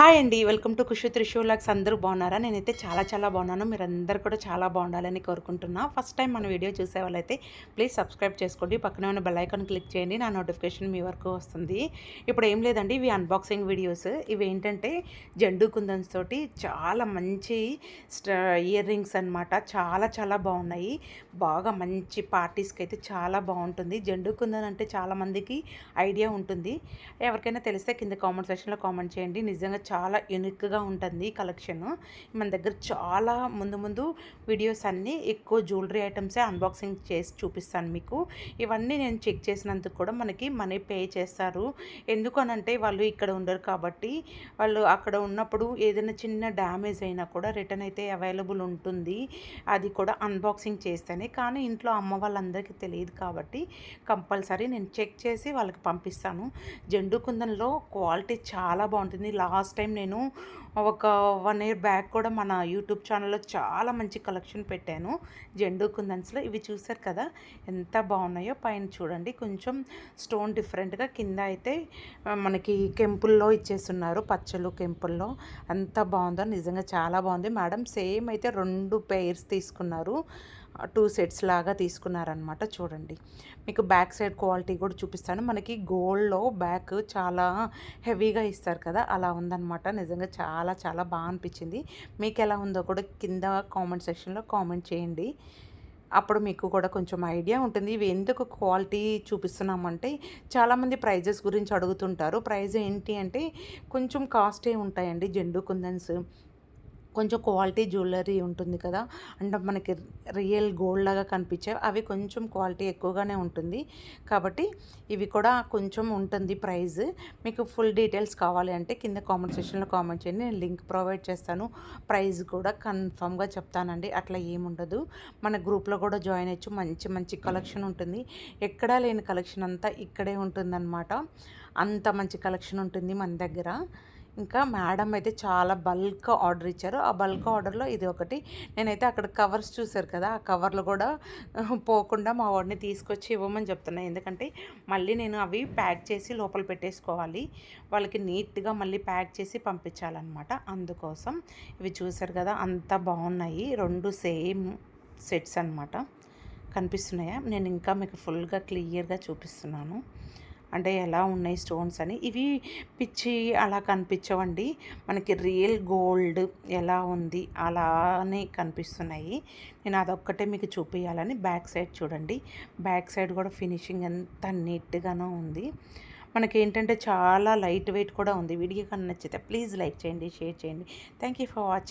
Hi అండి welcome to కుషు త్రిశూలాక్స్. అందరూ బాగున్నారా? నేనైతే చాలా చాలా బాగున్నాను. మీరందరూ కూడా చాలా బాగుండాలని కోరుకుంటున్నా. ఫస్ట్ టైం మన వీడియో చూసే వాళ్ళైతే ప్లీజ్ సబ్స్క్రైబ్ చేసుకోండి. పక్కనే ఉన్న బెల్ ఐకాన్ క్లిక్ చేయండి నా నోటిఫికేషన్ మీ వరకు వస్తుంది. ఇప్పుడు ఏం లేదండి ఇవి అన్బాక్సింగ్ వీడియోస్ ఇవి ఏంటంటే జండు కుందన్స్ తోటి చాలా మంచి ఇయర్ రింగ్స్ అనమాట చాలా చాలా బాగున్నాయి. బాగా మంచి పార్టీస్కి అయితే చాలా బాగుంటుంది. జండు కుందన్ అంటే చాలామందికి ఐడియా ఉంటుంది. ఎవరికైనా తెలిస్తే కింద కామెంట్ సెక్షన్లో కామెంట్ చేయండి. నిజంగా చాలా యూనిక్గా ఉంటుంది కలెక్షన్. మన దగ్గర చాలా ముందు ముందు వీడియోస్ అన్నీ ఎక్కువ జ్యువెలరీ ఐటమ్సే అన్బాక్సింగ్ చేసి చూపిస్తాను మీకు. ఇవన్నీ నేను చెక్ చేసినందుకు కూడా మనకి మనీ పే చేస్తారు. ఎందుకనంటే వాళ్ళు ఇక్కడ ఉండరు కాబట్టి వాళ్ళు అక్కడ ఉన్నప్పుడు ఏదైనా చిన్న డ్యామేజ్ అయినా కూడా రిటర్న్ అయితే అవైలబుల్ ఉంటుంది. అది కూడా అన్బాక్సింగ్ చేస్తేనే. కానీ ఇంట్లో అమ్మ వాళ్ళందరికీ తెలియదు కాబట్టి కంపల్సరీ నేను చెక్ చేసి వాళ్ళకి పంపిస్తాను. జండు కుందన్లో క్వాలిటీ చాలా బాగుంటుంది. లాస్ట్ లాస్ట్ టైం నేను ఒక వన్ ఇయర్ బ్యాక్ కూడా మన యూట్యూబ్ ఛానల్లో చాలా మంచి కలెక్షన్ పెట్టాను. జెండు కుందన్స్లో. ఇవి చూసారు కదా? ఎంత బాగున్నాయో పైన చూడండి. కొంచెం స్టోన్ డిఫరెంట్గా కింద అయితే మనకి కెంపుల్లో ఇచ్చేస్తున్నారు. పచ్చలు కెంపుల్లో. ఎంత బాగుందో నిజంగా చాలా బాగుంది. మేడం సేమ్ అయితే రెండు పెయిర్స్ తీసుకున్నారు. టూ సెట్స్ లాగా తీసుకున్నారనమాట చూడండి. మీకు బ్యాక్ సైడ్ క్వాలిటీ కూడా చూపిస్తాను. మనకి గోల్డ్లో బ్యాక్ చాలా హెవీగా ఇస్తారు కదా అలా ఉందన్నమాట. నిజంగా చాలా చాలా బాగా అనిపించింది. మీకు ఎలా ఉందో కూడా కింద కామెంట్ సెక్షన్లో కామెంట్ చేయండి. అప్పుడు మీకు కూడా కొంచెం ఐడియా ఉంటుంది. ఇవి ఎందుకు క్వాలిటీ చూపిస్తున్నామంటే చాలామంది ప్రైజెస్ గురించి అడుగుతుంటారు. ప్రైజ్ ఏంటి అంటే కొంచెం కాస్టే ఉంటాయండి. జెండు కుందన్స్ కొంచెం క్వాలిటీ జ్యువెలరీ ఉంటుంది కదా అంటే మనకి రియల్ గోల్డ్ లాగా కనిపించే అవి కొంచెం క్వాలిటీ ఎక్కువగానే ఉంటుంది. కాబట్టి ఇవి కూడా కొంచెం ఉంటుంది ప్రైస్ మీకు ఫుల్ డీటెయిల్స్ కావాలి అంటే కింద కామెంట్ సెక్షన్లో కామెంట్ చేయండి నేను లింక్ ప్రొవైడ్ చేస్తాను. ప్రైస్ కూడా కన్ఫామ్గా చెప్తానండి అట్లా ఏముండదు. మన గ్రూప్లో కూడా జాయిన్ అయ్యచ్చు మంచి మంచి కలెక్షన్ ఉంటుంది. ఎక్కడా లేని కలెక్షన్ అంతా ఇక్కడే ఉంటుందన్నమాట. అంత మంచి కలెక్షన్ ఉంటుంది మన దగ్గర. ఇంకా మేడం అయితే చాలా బల్క్ ఆర్డర్ ఇచ్చారు. ఆ బల్క్ ఆర్డర్లో ఇది ఒకటి. నేనైతే అక్కడ కవర్స్ చూసారు కదా ఆ కవర్లు కూడా పోకుండా మా వాడిని తీసుకొచ్చి ఇవ్వమని చెప్తున్నాను ఎందుకంటే మళ్ళీ నేను అవి ప్యాక్ చేసి లోపల పెట్టేసుకోవాలి. వాళ్ళకి నీట్గా మళ్ళీ ప్యాక్ చేసి పంపించాలన్నమాట. అందుకోసం ఇవి చూశారు కదా అంత బాగున్నాయి. రెండు సేమ్ సెట్స్ అనమాట కనిపిస్తున్నాయా? నేను ఇంకా మీకు ఫుల్గా క్లియర్గా చూపిస్తున్నాను. అంటే ఎలా ఉన్నాయి స్టోన్స్ అని. ఇవి పిచ్చి అలా కనిపించవండి. మనకి రియల్ గోల్డ్ ఎలా ఉంది అలానే కనిపిస్తున్నాయి. నేను అదొక్కటే మీకు చూపించాలని బ్యాక్ సైడ్ చూడండి. బ్యాక్ సైడ్ కూడా ఫినిషింగ్ ఎంత నీట్గానో ఉంది. మనకి ఏంటంటే చాలా లైట్ వెయిట్ కూడా ఉంది. వీడియో కన్నా నచ్చితే ప్లీజ్ లైక్ చేయండి షేర్ చేయండి. Thank you for watching.